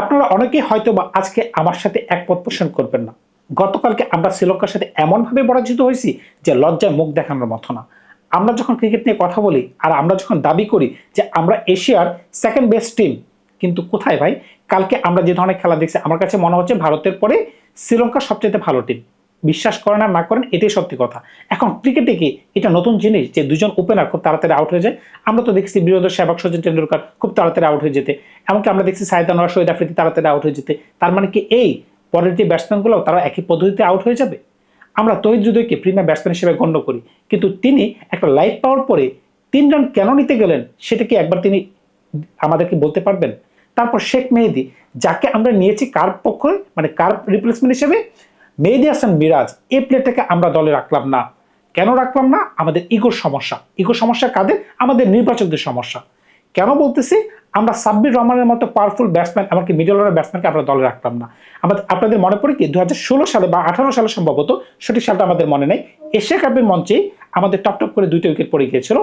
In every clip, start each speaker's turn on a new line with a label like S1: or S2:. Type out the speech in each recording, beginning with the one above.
S1: আপনারা অনেকেই হয়তো বা আজকে আমার সাথে একমত পোষণ করবেন না। গতকালকে আমরা শ্রীলঙ্কার সাথে এমনভাবে পরাজিত হয়েছি যে লজ্জায় মুখ দেখানোর মতো না। আমরা যখন ক্রিকেট নিয়ে কথা বলি আর আমরা যখন দাবি করি যে আমরা এশিয়ার সেকেন্ড বেস্ট টিম কিন্তু কোথায় ভাই? কালকে আমরা যে ধরনের খেলা দেখছি, আমার কাছে মনে হচ্ছে ভারতের পরে শ্রীলঙ্কার সবচেয়ে ভালো টিম বিশ্বাস করেন আর না করেন, এটাই সত্যি কথা। এখন ক্রিকেটে কি এটা নতুন জিনিস যে দুজন ওপেনার খুব তাড়াতাড়ি আউট হয়ে যায়? আমরা তো দেখছি বীরেন্দ্র সেবক সচিন টেন্ডুলকার খুব তাড়াতাড়ি আউট হয়ে যেতে। এমনকি আমরা দেখছি সাইদ আনোয়ার শহীদ আফ্রিদি তাড়াতাড়ি আউট হয়ে যেতে। তার মানে কি এই পরের যে ব্যাটসম্যানগুলো তারা একই পদ্ধতিতে আউট হয়ে যাবে? আমরা তহিদ হৃদয়কে প্রিমিয়ার ব্যাটসম্যান হিসেবে গণ্য করি। কিন্তু তিনি একটা লাইফ পাওয়ার পরে তিন রান কেন নিতে গেলেন, সেটা কি একবার তিনি আমাদেরকে বলতে পারবেন? তারপর শেখ মেহেদি, যাকে আমরা নিয়েছি কার পক্ষে? মানে কার রিপ্লেসমেন্ট হিসেবে? মেহেদি হাসান মিরাজ এই প্লেয়ারটাকে আমরা দলে রাখলাম না। কেন রাখলাম না? আমাদের ইগোর সমস্যা। ইগোর সমস্যা কাদের আমাদের নির্বাচকদের সমস্যা। কেন বলতেছি? আমরা সাব্বির রহমানের মতো পাওয়ারফুল ব্যাটসম্যান এমনকি মিডল অর্ডার ব্যাটসম্যানকে আমরা দলে রাখলাম না। আমাদের, আপনাদের মনে পড়ে কি? দু হাজার ষোলো সালে বা আঠারো সালে সম্ভবত সঠিক সালটা আমাদের মনে নেই। এশিয়া কাপের মঞ্চে আমাদের টপ টপ করে দুইটা উইকেট পড়ে গিয়েছিল,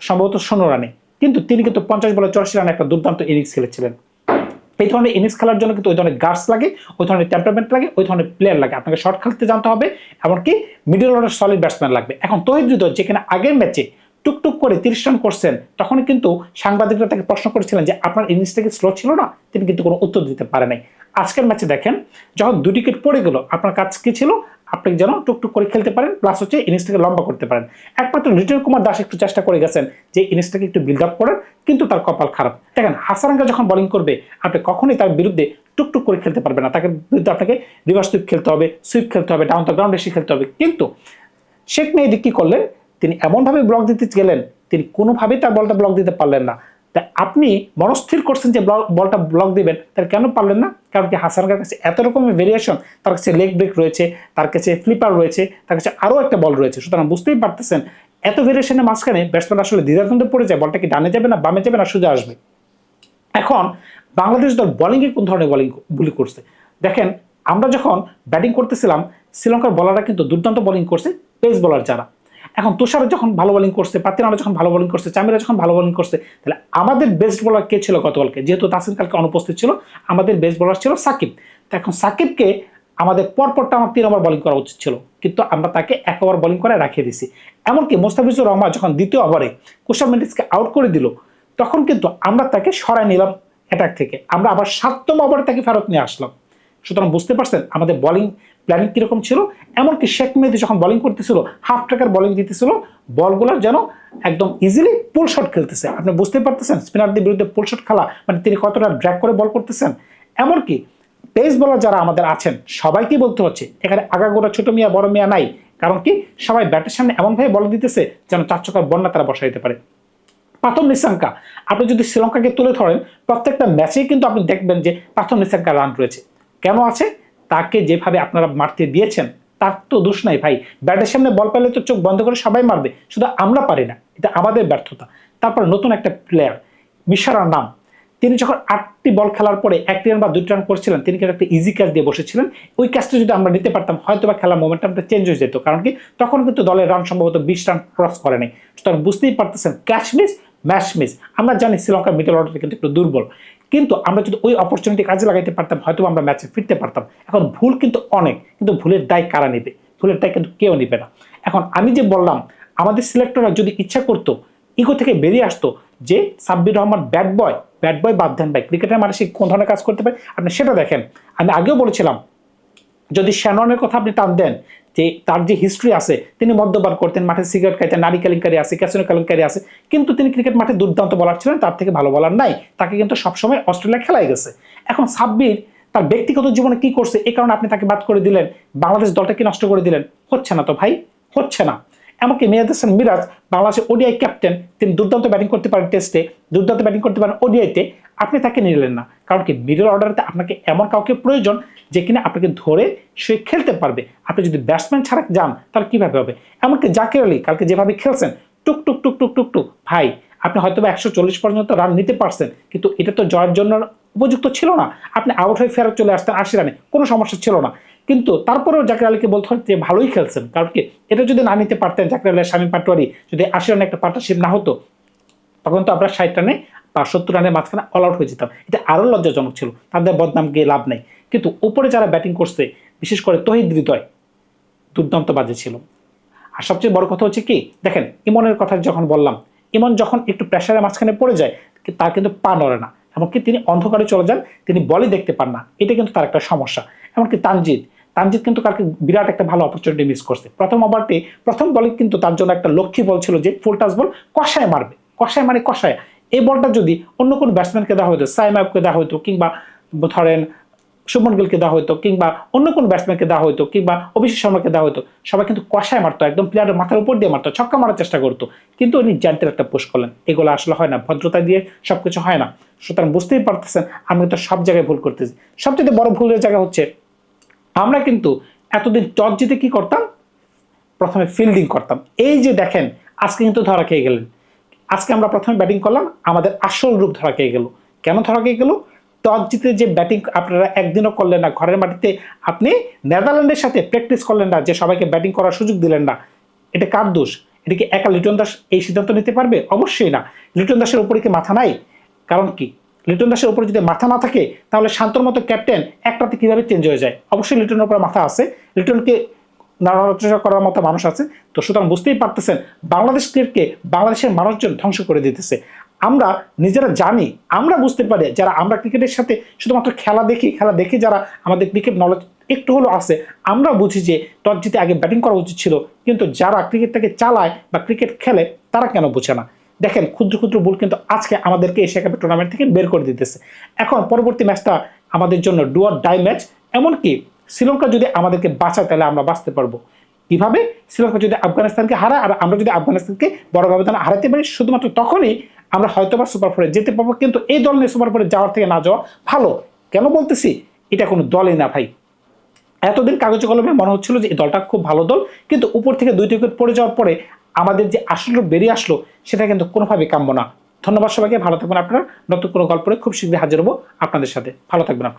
S1: সম্ভবত ষোলো রানে। কিন্তু তিনি কিন্তু পঞ্চাশ বলে চৌরাশি রানে একটা দুর্দান্ত ইনিংস খেলেছিলেন। এই ধরনের ইনিংস খেলার জন্য কিন্তু ওই ধরনের গার্ডস লাগে, ওই ধরনের টেম্পারমেন্ট লাগে, ওই ধরনের প্লেয়ার লাগে। আপনাকে শর্ট খেলতে জানতে হবে, এমনকি মিডল অর্ডার সলিড ব্যাটসম্যান লাগবে। এখন তহিদ হৃদয় যেখানে আগের ম্যাচে টুকটুক করে তিরিশ রান করছেন তখন কিন্তু সাংবাদিকরা তাকে প্রশ্ন করেছিলেন যে, আপনার ইনিংসটা কি স্লো ছিল না? তিনি কিন্তু কোনো উত্তর দিতে পারে নাই। আজকের ম্যাচে দেখেন, যখন দুই উইকেট পড়ে গেল, আপনার কাজ কি ছিল? আপনি যেন টুকটুক করে খেলতে পারেন প্লাস হচ্ছে ইনিংসটাকে লম্বা করতে পারেন। একমাত্র লিটন কুমার দাস একটু চেষ্টা করে গেছেন যে ইনিংসটাকে একটু বিল্ড আপ করেন কিন্তু তার কপাল খারাপ। দেখেন, হাসারাঙ্গা যখন বোলিং করবে, আপনি কখনোই তার বিরুদ্ধে টুকটুক করে খেলতে পারবেন না। তাকে বিরুদ্ধে আপনাকে রিভার্স সুইপ খেলতে হবে সুইপ খেলতে হবে ডাউন দ্য গ্রাউন্ড এসে খেলতে হবে। কিন্তু শেখ মেহেদি কি করলেন? তিনি এমনভাবে ব্লক দিতে গেলেন, তিনি কোনোভাবেই তার বলটা ব্লক দিতে পারলেন না। তা আপনি মনস্থির করছেন যে বলটা ব্লক দিবেন তার কেন পারলেন না? কারণ কি হাসানকার কাছে এত রকমের ভেরিয়েশন তার কাছে লেগ ব্রেক রয়েছে, তার কাছে ফ্লিপার রয়েছে, তার কাছে আরও একটা বল রয়েছে। সুতরাং বুঝতেই পারতেছেন, এত ভেরিয়েশনের মাঝখানে ব্যাটসম্যান আসলে দ্বিধাদ্বন্দ্বে পড়ে যায়, বলটা কি ডানে যাবে না বামে যাবে না সোজা আসবে? এখন বাংলাদেশ দল বোলিংয়ে কোন ধরনের বোলিং বুলি করছে? দেখেন, আমরা যখন ব্যাটিং করতেছিলাম, শ্রীলঙ্কার বলাররা কিন্তু দুর্দান্ত বোলিং করছে পেস বলার যারা। এখন তুষার যখন ভালো বোলিং করছে পাতিনারা যখন ভালো বোলিং করছে, চামিরা যখন ভালো বোলিং করছে, তাহলে আমাদের বেস্ট বোলার কে ছিল গতকালকে? যেহেতু তাসিম কালকে অনুপস্থিত ছিল, আমাদের বেস্ট বোলার ছিল সাকিব। তো এখন সাকিবকে আমাদের পরপরটা আমার তিন ওভার বোলিং করা উচিত ছিল, কিন্তু আমরা তাকে এক ওভার বোলিং করে রাখিয়ে দিছি এমনকি মোস্তাফিজুর রহমান যখন দ্বিতীয় ওভারে কুশাল মেন্ডিসকে আউট করে দিল, তখন কিন্তু আমরা তাকে সরাই নিলাম অ্যাটাক থেকে। আমরা আবার সাততম ওভারে তাকে ফেরত নিয়ে আসলাম। সুতরাং বুঝতে পারছেন, আমাদের বলিং প্ল্যানিং কীরকম ছিল? এমনকি শেখ মেহেদি যখন বলিং করতেছিল হাফ ট্র্যাকার বলিং দিতেছিল, বলগুলোর যেন একদম ইজিলি পুল শট খেলতেছে। আপনি বুঝতে পারতেছেন? স্পিনারদের বিরুদ্ধে পুল শট খেলা মানে তিনি কতটা ড্র্যাক করে বল করতেছেন? এমনকি পেস বলার যারা আমাদের আছেন সবাইকে বলতে হচ্ছে, এখানে আগাগোড়া ছোট মিয়া, বড় মিয়া নাই। কারণ কি? সবাই ব্যাটের সামনে এমনভাবে বল দিতেছে যেন চার চকার বন্যা তারা বসাইতে পারে। প্রথম নিশাঙ্কা আপনি যদি শ্রীলঙ্কাকে তুলে ধরেন, প্রত্যেকটা ম্যাচেই কিন্তু আপনি দেখবেন যে প্রথম নিশাঙ্কা রান রয়েছে। কেন আছে? তাকে যেভাবে আপনারা মারতে দিয়েছেন, তার তো দোষ নাই ভাই। ব্যাটের সামনে বল পেলে তো চোখ বন্ধ করে সবাই মারবে, শুধু আমরা পারি না, এটা আমাদের ব্যর্থতা। তারপর নতুন একটা প্লেয়ার মিশারার নাম। তিনি যখন আটটি বল খেলার পরে একটি রান বা দুটি রান করছিলেন, তিনি কিন্তু একটা ইজি ক্যাচ দিয়ে বসেছিলেন। ওই ক্যাচটা যদি আমরা নিতে পারতাম হয়তো বা খেলার মোমেন্টামটা চেঞ্জ হয়ে যেত। কারণ কি? তখন কিন্তু দলের রান সম্ভবত বিশ রান ক্রস করে নাই। সুতরাং বুঝতেই পারতেছেন ক্যাচ মিস ম্যাচ মিস। আমরা জানি শ্রীলঙ্কার মিডল অর্ডার কিন্তু একটু দুর্বল। কিন্তু আমরা যদি ওই অপরচুনিটি কাজে লাগাইতে পারতাম হয়তো আমরা ম্যাচে ফিরতে পারতাম। এখন ভুল কিন্তু অনেক, কিন্তু ভুলের দায় কারা নেবে? ভুলের দায় কিন্তু কেউ নেবে না। এখন আমি যে বললাম, আমাদের সিলেক্টররা যদি ইচ্ছা করতো ইগো থেকে বেরিয়ে আসতো যে Sabbir Rahman bat boy bat boy বাদ দেন ভাই। ক্রিকেটের মানে সে কোন ধরনের কাজ করতে পারে? আপনি সেটা দেখেন। আমি আগেও বলেছিলাম, যদি শ্যাননের কথা আপনি টান দেন যে তার যে হিস্ট্রি আছে, তিনি মদ্যপান করতেন, মাঠে সিগারেট খাইতেন, নারী কেলেঙ্কারি আছে ক্যাসিনো কেলেঙ্কারি আছে, কিন্তু তিনি ক্রিকেট মাঠে দুর্দান্ত বলার ছিলেন, তার থেকে ভালো বলার নাই, তাকে কিন্তু সবসময় অস্ট্রেলিয়া খেলাই গেছে। এখন সাব্বির তার ব্যক্তিগত জীবনে কি করছে, এ কারণে আপনি তাকে বাদ করে দিলেন, বাংলাদেশ দলটা কি নষ্ট করে দিলেন, হচ্ছে না তো ভাই, হচ্ছে না। এমনকি মেয়াদ হাসান মিরাজ, বাংলাদেশের ওডিআই ক্যাপ্টেন তিনি দুর্দান্ত ব্যাটিং করতে পারেন টেস্টে দুর্দান্ত ব্যাটিং করতে পারেন ওডিআইতে আপনি তাকে নিলেন না। কারণ কি মিডল অর্ডারতে আপনাকে এমন কাউকে প্রয়োজন যে কিনা আপনাকে ধরে সে খেলতে পারবে। আপনি যদি ব্যাটসম্যান ছাড়া যান, তাহলে কীভাবে হবে? এমনকি জাকির আলী, কালকে যেভাবে খেলছেন, টুক টুক টুক টুক টুক টুক, ভাই, আপনি হয়তো একশো চল্লিশ পর্যন্ত রান নিতে পারছেন, কিন্তু এটা তো জয়ের জন্য উপযুক্ত ছিল না। আপনি আউট হয়ে ফেরত চলে আসতেন আশি রানে, কোনো সমস্যা ছিল না। কিন্তু তারপরেও জাকির আলীকে বলতে হয় যে ভালোই খেলছেন। কারণ কি? এটা যদি না নিতে পারতেন জাকির আলী স্বামী পাটোয়ারি, যদি আশি রানে একটা পার্টনারশিপ না হতো, তখন তো আমরা ষাট রানে বা সত্তর রানের মাঝখানে অল আউট হয়ে যেতাম। এটা আরও লজ্জাজনক ছিল। তাদের বদনাম গিয়ে লাভ নেই। কিন্তু উপরে যারা ব্যাটিং করছে, বিশেষ করে তহিদ হৃদয়, দুর্দান্ত বাজে ছিল। আর সবচেয়ে বড় কথা হচ্ছে কি? দেখেন, ইমনের কথা যখন বললাম, ইমন যখন একটু প্রেশারের মাঝখানে পড়ে যায়, তার কিন্তু পা নড়ে না। এমনকি তিনি অন্ধকারে চলে যান, তিনি বলই দেখতে পান না। এটা কিন্তু তার একটা সমস্যা। এমনকি তানজিদ তানজিদ কিন্তু কালকে বিরাট একটা ভালো অপরচুনিটি মিস করছে। প্রথম ওভারটি প্রথম বলে কিন্তু তার জন্য একটা লক্ষ্মী বল ছিল যে ফুল টাচ বল কষায় মারবে। কষায় মানে কষায়। এই বলটা যদি অন্য কোনো ব্যাটসম্যানকে দেওয়া হতো, সাইম আইবকে দেওয়া হতো কিংবা ধরেন শুভমন গিলকে দেওয়া হতো কিংবা অন্য কোনো ব্যাটসম্যানকে দেওয়া হতো কিংবা অভিষেক শর্মাকে দেওয়া হতো, সবাই কিন্তু কষায় মারতো, একদম প্লেয়ারের মাথার উপর দিয়ে মারতো, ছক্কা মারার চেষ্টা করতো। কিন্তু উনি জ্যান্টের একটা পুশ করলেন। এগুলো আসলে হয় না, ভদ্রতা দিয়ে সবকিছু হয় না। সুতরাং বুঝতেই পারতেছেন আমরা তো সব জায়গায় ভুল করতেছি। সবচেয়ে বড় ভুলের জায়গা হচ্ছে আমরা কিন্তু এতদিন টস জিতে কি করতাম? প্রথমে ফিল্ডিং করতাম। এই যে দেখেন, আজকে কিন্তু ধরা খেয়ে গেলেন। আজকে আমরা প্রথমে ব্যাটিং করলাম, আমাদের আসল রূপ ধরা খেয়ে গেল। কেন ধরা খেয়ে গেল? টস জিতে যে ব্যাটিং আপনারা একদিনও করলেন না, ঘরের মাটিতে আপনি নেদারল্যান্ডের সাথে প্র্যাকটিস করলেন না, যে সবাইকে ব্যাটিং করার সুযোগ দিলেন না। এটা কার দোষ? এটা কি একা লিটন দাস এই সিদ্ধান্ত নিতে পারবে? অবশ্যই না। লিটন দাসের উপরে কি মাথা নাই? কারণ কি? লিটন দাসের উপরে যদি মাথা না থাকে, তাহলে শান্তর মতো ক্যাপ্টেন একটাতে কীভাবে চেঞ্জ হয়ে যায়? অবশ্যই লিটনের উপরে মাথা আছে। লিটনকে নাড়াচড়া করার মতো মানুষ আছে। তো সুতরাং বুঝতেই পারতেছেন, বাংলাদেশ ক্রিকেটকে বাংলাদেশের মানুষজন ধ্বংস করে দিতেছে। আমরা নিজেরা জানি, আমরা বুঝতে পারি যারা আমরা ক্রিকেটের সাথে শুধুমাত্র খেলা দেখি, খেলা দেখে যারা আমাদের ক্রিকেট নলেজ একটু হলেও আছে, আমরা বুঝি যে টস জিতে আগে ব্যাটিং করা উচিত ছিল। কিন্তু যারা ক্রিকেটটাকে চালায় বা ক্রিকেট খেলে, তারা কেন বোঝে না? দেখেন, ক্ষুদ্র ক্ষুদ্র ভুল কিন্তু আজকে আমাদেরকে এশিয়া কাপের টুর্নামেন্ট থেকে বের করে দিতেছে। এখন পরবর্তী ম্যাচটা আমাদের জন্য ডুয়ার ডাই ম্যাচ এমনকি শ্রীলঙ্কা যদি আমাদেরকে বাঁচায়, তাহলে আমরা বাঁচতে পারব। কীভাবে? শ্রীলঙ্কা যদি আফগানিস্তানকে হারায়, আর আমরা যদি আফগানিস্তানকে বড় ব্যবধানে হারাতে পারি, শুধুমাত্র তখনই আমরা হয়তো বা সুপার ফোরে যেতে পারব, কিন্তু এই দল নিয়ে সুপার ফোরে যাওয়ার থেকে না যাওয়া ভালো। কেন বলতেছি? এটা কোনো দলই না ভাই। এতদিন কাগজে কলমে মনে হচ্ছিল যে এই দলটা খুব ভালো দল, কিন্তু উপর থেকে দুইটি উইকেট পড়ে যাওয়ার পরে আমাদের যে আসল বেরিয়ে আসলো, সেটা কিন্তু কোনোভাবেই কাম্য না। ধন্যবাদ সবাইকে, ভালো থাকবেন আপনারা। নতুন কোনো গল্পে খুব শীঘ্রই হাজির হব আপনাদের সাথে। ভালো থাকবেন আপনারা।